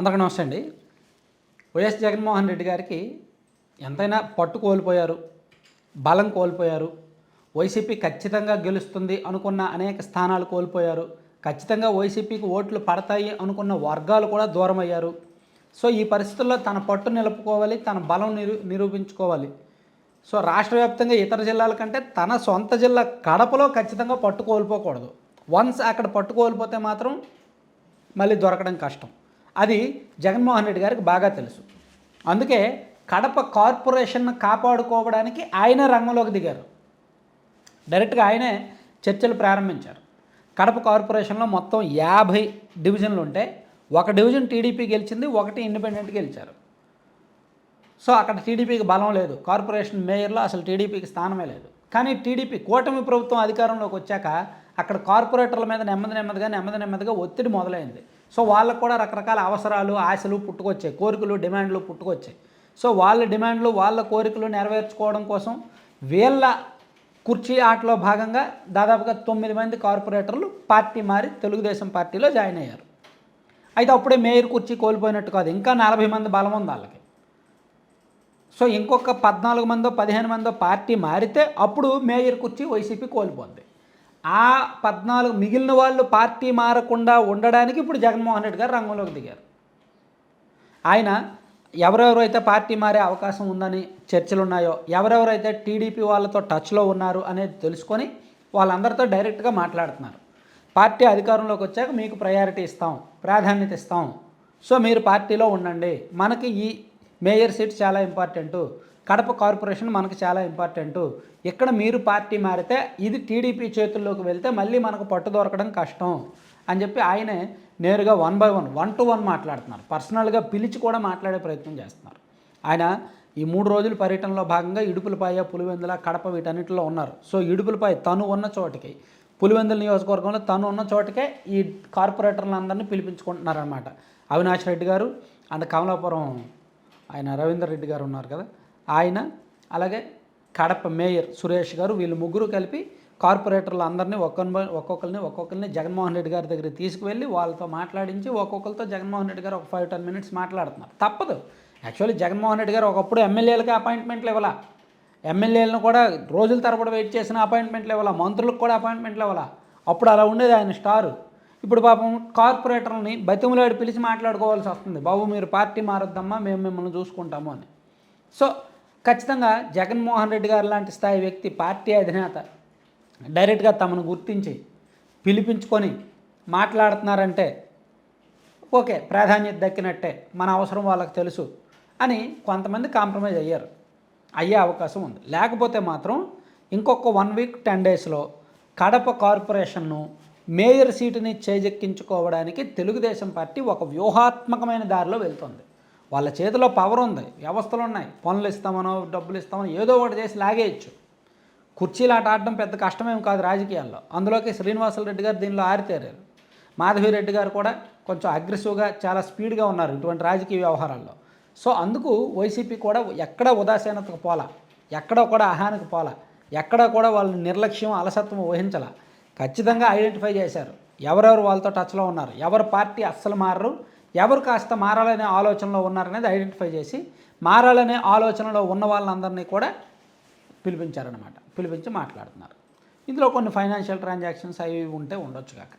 అందరికీ నమస్తే అండి. వైఎస్ జగన్మోహన్ రెడ్డి గారికి ఎంతైనా పట్టు కోల్పోయారు బలం కోల్పోయారు వైసీపీ ఖచ్చితంగా గెలుస్తుంది అనుకున్న అనేక స్థానాలు కోల్పోయారు ఖచ్చితంగా వైసీపీకి ఓట్లు పడతాయి అనుకున్న వర్గాలు కూడా దూరం అయ్యారు సో ఈ పరిస్థితుల్లో తన పట్టు నిలుపుకోవాలి తన బలం నిరూ నిరూపించుకోవాలి. సో రాష్ట్ర వ్యాప్తంగా ఇతర జిల్లాల కంటే తన సొంత జిల్లా కడపలో ఖచ్చితంగా పట్టు కోల్పోకూడదు. వన్స్ అక్కడ పట్టు కోల్పోతే మాత్రం మళ్ళీ దొరకడం కష్టం. అది జగన్మోహన్ రెడ్డి గారికి బాగా తెలుసు. అందుకే కడప కార్పొరేషన్ కాపాడుకోవడానికి ఆయన రంగంలోకి దిగారు. డైరెక్ట్గా ఆయనే చర్చలు ప్రారంభించారు. కడప కార్పొరేషన్లో మొత్తం యాభై డివిజన్లు ఉంటే ఒక డివిజన్ టీడీపీ గెలిచింది ఒకటి ఇండిపెండెంట్ గెలిచారు. సో అక్కడ టీడీపీకి బలం లేదు. కార్పొరేషన్ మేయర్లో అసలు టీడీపీకి స్థానమే లేదు. కానీ టీడీపీ కూటమి ప్రభుత్వం అధికారంలోకి వచ్చాక అక్కడ కార్పొరేటర్ల మీద నెమ్మది నెమ్మదిగా నెమ్మది నెమ్మదిగా ఒత్తిడి మొదలైంది. సో వాళ్ళకు కూడా రకరకాల అవసరాలు ఆశలు పుట్టుకొచ్చాయి కోరికలు డిమాండ్లు పుట్టుకొచ్చాయి. సో వాళ్ళ డిమాండ్లు వాళ్ళ కోరికలు నెరవేర్చుకోవడం కోసం వీళ్ళ కుర్చీ ఆటలో భాగంగా దాదాపుగా తొమ్మిది మంది కార్పొరేటర్లు పార్టీ మారి తెలుగుదేశం పార్టీలో జాయిన్ అయ్యారు. అయితే అప్పుడే మేయర్ కుర్చీ కోల్పోయినట్టు కాదు ఇంకా నలభై మంది బలం ఉంది వాళ్ళకి. సో ఇంకొక పద్నాలుగు మందో పదిహేను మందో పార్టీ మారితే అప్పుడు మేయర్ కుర్చీ వైసీపీ కోల్పోద్ది. ఆ పద్నాలుగు మిగిలిన వాళ్ళు పార్టీ మారకుండా ఉండడానికి ఇప్పుడు జగన్మోహన్ రెడ్డి గారు రంగంలోకి దిగారు. ఆయన ఎవరెవరైతే పార్టీ మారే అవకాశం ఉందని చర్చలు ఉన్నాయో ఎవరెవరైతే టీడీపీ వాళ్ళతో టచ్లో ఉన్నారు అనేది తెలుసుకొని వాళ్ళందరితో డైరెక్ట్గా మాట్లాడుతున్నారు. పార్టీ అధికారంలోకి వచ్చాక మీకు ప్రయారిటీ ఇస్తాం ప్రాధాన్యత ఇస్తాం. సో మీరు పార్టీలో ఉండండి. మనకి ఈ మేయర్ సీట్ చాలా ఇంపార్టెంటు. కడప కార్పొరేషన్ మనకు చాలా ఇంపార్టెంటు ఇక్కడ మీరు పార్టీ మారితే ఇది టీడీపీ చేతుల్లోకి వెళ్తే మళ్ళీ మనకు పట్టు దొరకడం కష్టం అని చెప్పి ఆయనే నేరుగా one by one one to one మాట్లాడుతున్నారు. పర్సనల్గా పిలిచి కూడా మాట్లాడే ప్రయత్నం చేస్తున్నారు. ఆయన ఈ మూడు రోజుల పర్యటనలో భాగంగా ఇడుపులపాయ పులివెందుల కడప వీటన్నిటిలో ఉన్నారు. సో ఇడుపులపాయ తను ఉన్న చోటికి పులివెందుల నియోజకవర్గంలో తను ఉన్న చోటకే ఈ కార్పొరేటర్లందరినీ పిలిపించుకుంటున్నారనమాట అవినాష్ రెడ్డి గారు అండ్ కమలాపురం ఆయన రవీందర్ రెడ్డి గారు ఉన్నారు కదా ఆయన అలాగే కడప మేయర్ సురేష్ గారు వీళ్ళు ముగ్గురు కలిపి కార్పొరేటర్లు అందరినీ ఒక్కొక్క ఒక్కొక్కరిని ఒక్కొక్కరిని జగన్మోహన్ రెడ్డి గారి దగ్గరికి తీసుకువెళ్ళి వాళ్ళతో మాట్లాడించి ఒక్కొక్కరితో జగన్మోహన్ రెడ్డి గారు ఒక ఫైవ్ టెన్ మినిట్స్ మాట్లాడుతున్నారు. తప్పదు. యాక్చువల్లీ జగన్మోహన్ రెడ్డి గారు ఒకప్పుడు ఎమ్మెల్యేలకి అపాయింట్మెంట్లు ఇవ్వాల? ఎమ్మెల్యేలను కూడా రోజుల తరబడి వెయిట్ చేసిన అపాయింట్మెంట్లు ఇవ్వాల? మంత్రులకు కూడా అపాయింట్మెంట్లు ఇవ్వాల? అప్పుడు అలా ఉండేది ఆయన స్టారు. ఇప్పుడు పాపం కార్పొరేటర్ని బతిములాడి పిలిచి మాట్లాడుకోవాల్సి వస్తుంది. బాబు మీరు పార్టీ మారొద్దమ్మా మేము మిమ్మల్ని చూసుకుంటాము అని. సో ఖచ్చితంగా జగన్మోహన్ రెడ్డి గారు లాంటి స్థాయి వ్యక్తి పార్టీ అధినేత డైరెక్ట్గా తమను గుర్తించి పిలిపించుకొని మాట్లాడుతున్నారంటే ఓకే ప్రాధాన్యత దక్కినట్టే మన అవసరం వాళ్ళకి తెలుసు అని కొంతమంది కాంప్రమైజ్ అయ్యారు. అయ్యే అవకాశం ఉంది. లేకపోతే మాత్రం ఇంకొక వన్ వీక్ టెన్ డేస్లో కడప కార్పొరేషన్ను మేయర్ సీటుని చేజెక్కించుకోవడానికి తెలుగుదేశం పార్టీ ఒక వ్యూహాత్మకమైన దారిలో వెళ్తుంది. వాళ్ళ చేతిలో పవర్ ఉంది వ్యవస్థలు ఉన్నాయి. పనులు ఇస్తామనో డబ్బులు ఇస్తామనో ఏదో ఒకటి చేసి లాగేయచ్చు. కుర్చీలు ఆట ఆడడం పెద్ద కష్టమేం కాదు రాజకీయాల్లో. అందులోకి శ్రీనివాసులు రెడ్డి గారు దీనిలో ఆరితేరారు. మాధవిరెడ్డి గారు కూడా కొంచెం అగ్రెసివ్గా చాలా స్పీడ్గా ఉన్నారు ఇటువంటి రాజకీయ వ్యవహారాల్లో. సో అందుకు వైసీపీ కూడా ఎక్కడ ఉదాసీనతకు పోలా ఎక్కడ కూడా అహానికి పోలా ఎక్కడ కూడా వాళ్ళ నిర్లక్ష్యం అలసత్వం ఊహించాల. ఖచ్చితంగా ఐడెంటిఫై చేశారు. ఎవరెవరు వాళ్ళతో టచ్లో ఉన్నారు? ఎవరు పార్టీ అస్సలు మారరు? ఎవరు కాస్త మారాలనే ఆలోచనలో ఉన్నారనేది ఐడెంటిఫై చేసి మారాలనే ఆలోచనలో ఉన్న వాళ్ళందరినీ కూడా పిలిపించారనమాట పిలిపించి మాట్లాడుతున్నారు. ఇందులో కొన్ని ఫైనాన్షియల్ ట్రాన్సాక్షన్స్ అవి ఉంటే ఉండొచ్చు కాక.